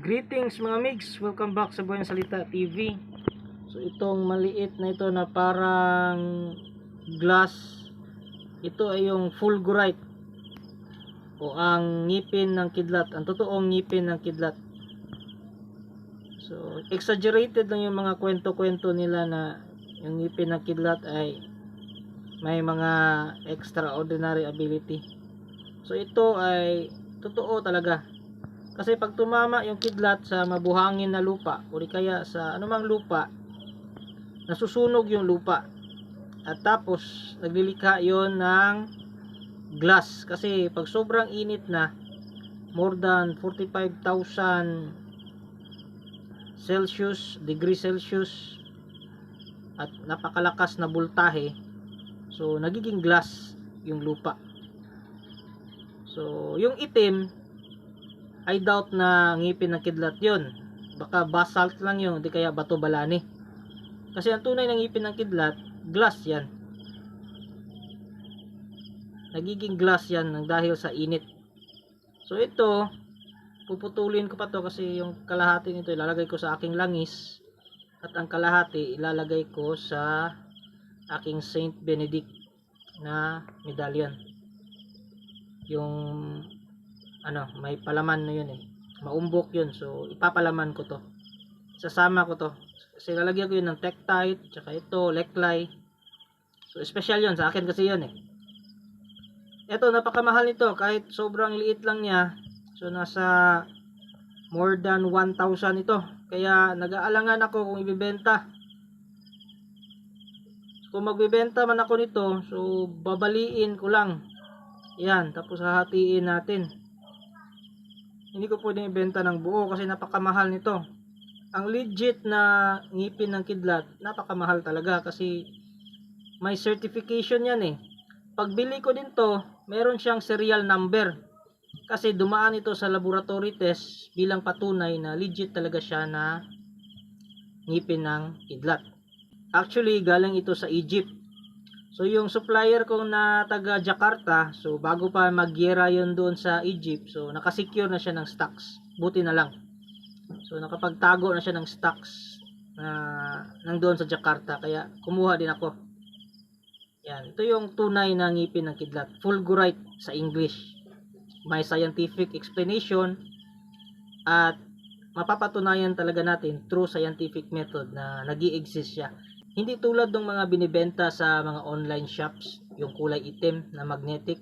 Greetings mga migs, welcome back sa Buhay Salita TV. So itong maliit na ito na parang glass, ito ay yung fulgurite o ang ngipin ng kidlat, ang totoong ngipin ng kidlat. So exaggerated lang yung mga kwento-kwento nila na yung ngipin ng kidlat ay may mga extraordinary ability. So ito ay totoo talaga kasi pag tumama yung kidlat sa mabuhangin na lupa o kaya sa anumang lupa, nasusunog yung lupa. At tapos naglilikha yon ng glass. Kasi pag sobrang init na, more than 45,000 Celsius, degree Celsius, at napakalakas na voltahe, so nagiging glass yung lupa. So, yung itim, I doubt na ngipin ng kidlat yon. Baka basalt lang yun, di kaya bato balani. Kasi ang tunay ng ngipin ng kidlat, glass yan. Nagiging glass yan ng dahil sa init. So ito, puputulin ko pa to kasi yung kalahati nito ilalagay ko sa aking langis at ang kalahati ilalagay ko sa aking Saint Benedict na medallion. Yung ano, may palaman na yun eh. Maumbok yun. So, ipapalaman ko to. Sasama ko to. Kasi lalagyan ko yun ng Tektite, tsaka ito, Leklay. So, special yun. Sa akin kasi yun eh. Ito, napakamahal nito. Kahit sobrang liit lang niya. So, nasa more than 1,000 ito. Kaya, nag-aalangan ako kung ibibenta. Kung magbibenta man ako nito, so, babaliin ko lang. Yan, tapos hahatiin natin hindi ko pwedeng ibenta ng buo kasi napakamahal nito. Ang legit na ngipin ng kidlat, napakamahal talaga kasi may certification yan eh. Pagbili ko din to, meron siyang serial number. Kasi dumaan ito sa laboratory test bilang patunay na legit talaga siya na ngipin ng kidlat. Actually, galing ito sa Egypt. So yung supplier ko na taga Jakarta, so bago pa magyera yun doon sa Egypt, so nakasecure na siya ng stocks. Buti na lang. So nakapagtago na siya ng stocks na nang doon sa Jakarta, kaya kumuha din ako. Yan, ito yung tunay na ngipin ng kidlat, fulgurite sa English. May scientific explanation at mapapatunayan talaga natin through scientific method na nag exist siya. Hindi tulad ng mga binibenta sa mga online shops, yung kulay itim na magnetic.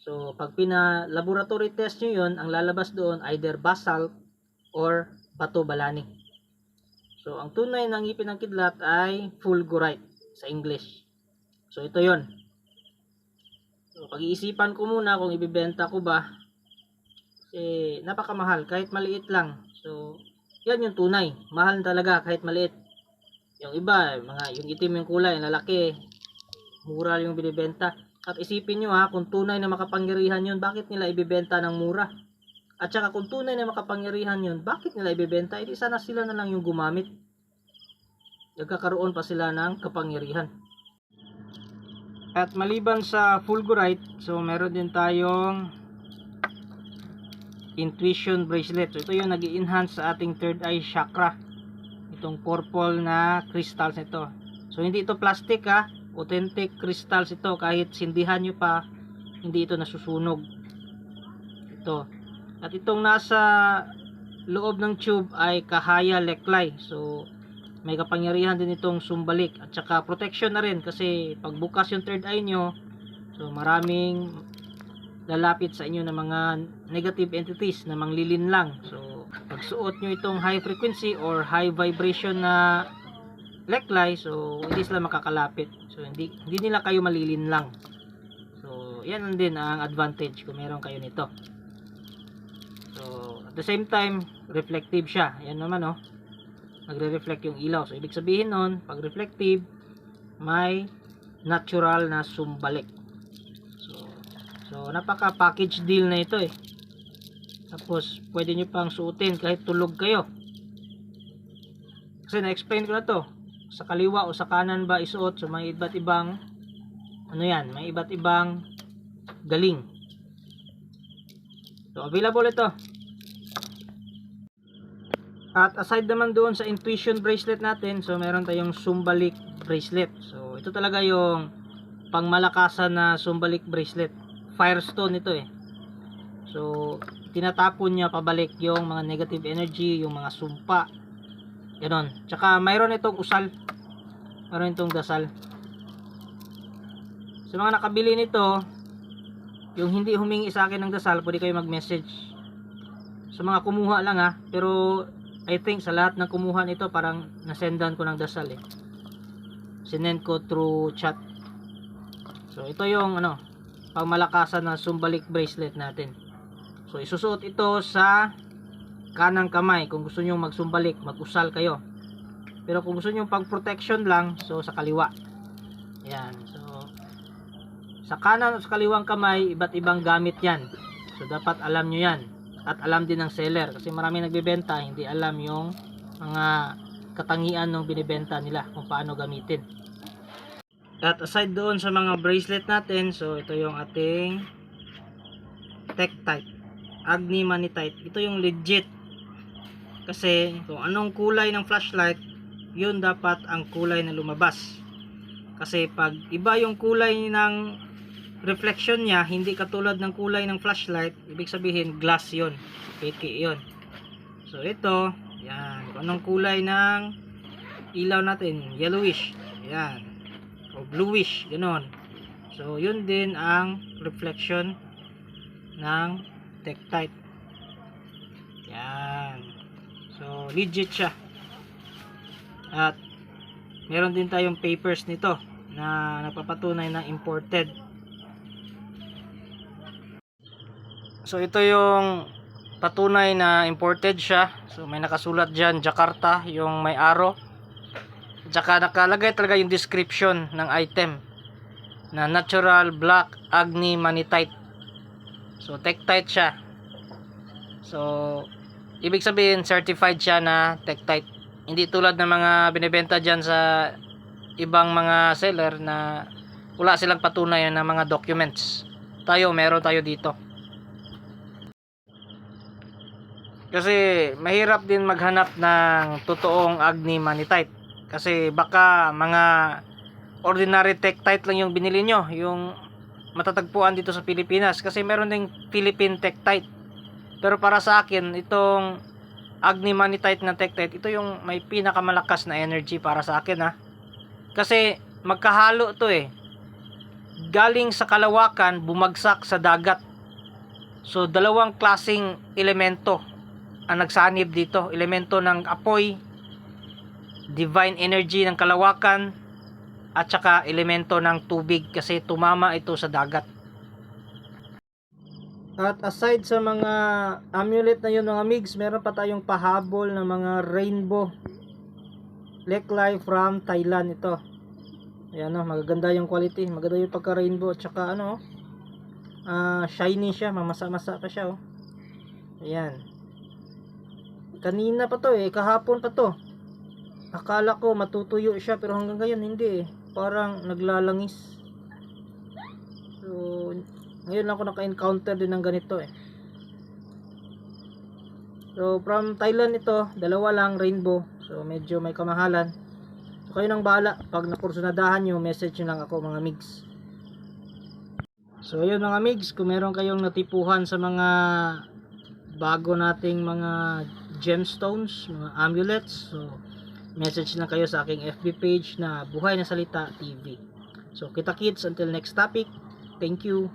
So, pag pina-laboratory test nyo yun, ang lalabas doon either basalt or bato balani. So, ang tunay ng ngipin ng kidlat ay fulgurite sa English. So, ito yon. So, pag-iisipan ko muna kung ibibenta ko ba. Kasi, napakamahal, kahit maliit lang. So, yan yung tunay. Mahal talaga kahit maliit. Yung iba, mga yung itim yung kulay, yung lalaki, mura yung binibenta. At isipin nyo ha, kung tunay na makapangyarihan yun, bakit nila ibibenta ng mura? At saka kung tunay na makapangyarihan yun, bakit nila ibibenta? Hindi sana sila na lang yung gumamit. Nagkakaroon pa sila ng kapangyarihan. At maliban sa fulgurite, so meron din tayong intuition bracelet. So ito yung nag enhance sa ating third eye chakra itong purple na crystals nito. So hindi ito plastic ha, authentic crystals ito kahit sindihan nyo pa, hindi ito nasusunog. Ito. At itong nasa loob ng tube ay kahaya leklay. So may kapangyarihan din itong sumbalik at saka protection na rin kasi pag bukas yung third eye nyo, so maraming lalapit sa inyo ng mga negative entities na manglilin lang. So pag suot nyo itong high frequency or high vibration na leklay, so hindi sila makakalapit. So hindi hindi nila kayo malilin lang. So yan din ang advantage kung meron kayo nito. So at the same time, reflective siya. Yan naman oh. Nagre-reflect yung ilaw. So ibig sabihin nun, pag reflective, may natural na sumbalik. So so napaka package deal na ito eh. Tapos, pwede nyo pang suotin kahit tulog kayo. Kasi na-explain ko na to. Sa kaliwa o sa kanan ba isuot. So, may iba't ibang ano yan, may iba't ibang galing. So, available ito. At aside naman doon sa intuition bracelet natin, so meron tayong sumbalik bracelet. So ito talaga yung pangmalakasan na sumbalik bracelet. Firestone ito eh. So tinatapon niya pabalik yung mga negative energy, yung mga sumpa. Ganon. Tsaka mayroon itong usal. Mayroon itong dasal. Sa mga nakabili nito, yung hindi humingi sa akin ng dasal, pwede kayo mag-message. Sa mga kumuha lang ha, pero I think sa lahat ng kumuha nito parang nasendan ko ng dasal eh. Sinend ko through chat. So ito yung ano, pangmalakasan na sumbalik bracelet natin. So isusuot ito sa kanang kamay kung gusto niyo magsumbalik, mag-usal kayo. Pero kung gusto niyo pang protection lang, so sa kaliwa. Yan. So sa kanan at sa kaliwang kamay, iba't ibang gamit 'yan. So dapat alam niyo 'yan at alam din ng seller kasi marami nagbebenta hindi alam yung mga katangian ng binibenta nila kung paano gamitin. At aside doon sa mga bracelet natin, so ito yung ating Tektite, Agni Manitite. Ito yung legit. Kasi kung anong kulay ng flashlight, yun dapat ang kulay na lumabas. Kasi pag iba yung kulay ng reflection niya, hindi katulad ng kulay ng flashlight, ibig sabihin glass yon Peke yon So ito, yan. Kung anong kulay ng ilaw natin, yellowish. Yan. O bluish, ganon. So yun din ang reflection ng Tektite. Yan. So legit siya. At meron din tayong papers nito na napapatunay na imported. So ito yung patunay na imported siya. So may nakasulat diyan Jakarta yung may arrow. Tsaka nakalagay talaga yung description ng item na natural black agni manitite. So tektite siya. So ibig sabihin certified siya na tektite. Hindi tulad ng mga binebenta diyan sa ibang mga seller na wala silang patunay ng mga documents. Tayo meron tayo dito. Kasi mahirap din maghanap ng totoong Agni Manitite. Kasi baka mga ordinary Tektite lang yung binili nyo. Yung matatagpuan dito sa Pilipinas. Kasi meron ding Philippine Tektite. Pero para sa akin, itong Agni Manitite na Tektite, ito yung may pinakamalakas na energy para sa akin ha. Kasi magkahalo to eh. Galing sa kalawakan, bumagsak sa dagat. So dalawang klasing elemento ang nagsanib dito. Elemento ng apoy, divine energy ng kalawakan, at saka elemento ng tubig kasi tumama ito sa dagat. At aside sa mga amulet na yun mga migs, meron pa tayong pahabol ng mga rainbow lekline from Thailand ito. Ayan o, magaganda yung quality, maganda yung pagka rainbow, at saka ano, ah shiny siya, mamasa-masa pa siya oh. Ayan. Kanina pa to eh, kahapon pa to. Akala ko matutuyo siya pero hanggang ngayon hindi eh. Parang naglalangis. So, ngayon lang ako naka-encounter din ng ganito eh. So, from Thailand ito, dalawa lang rainbow. So, medyo may kamahalan. So, kayo nang bahala. Pag nakursunadahan nyo, message nyo lang ako mga migs. So, ayun mga migs, kung meron kayong natipuhan sa mga bago nating mga gemstones, mga amulets. So, message lang kayo sa aking FB page na Buhay na Salita TV. So, kita kits until next topic. Thank you.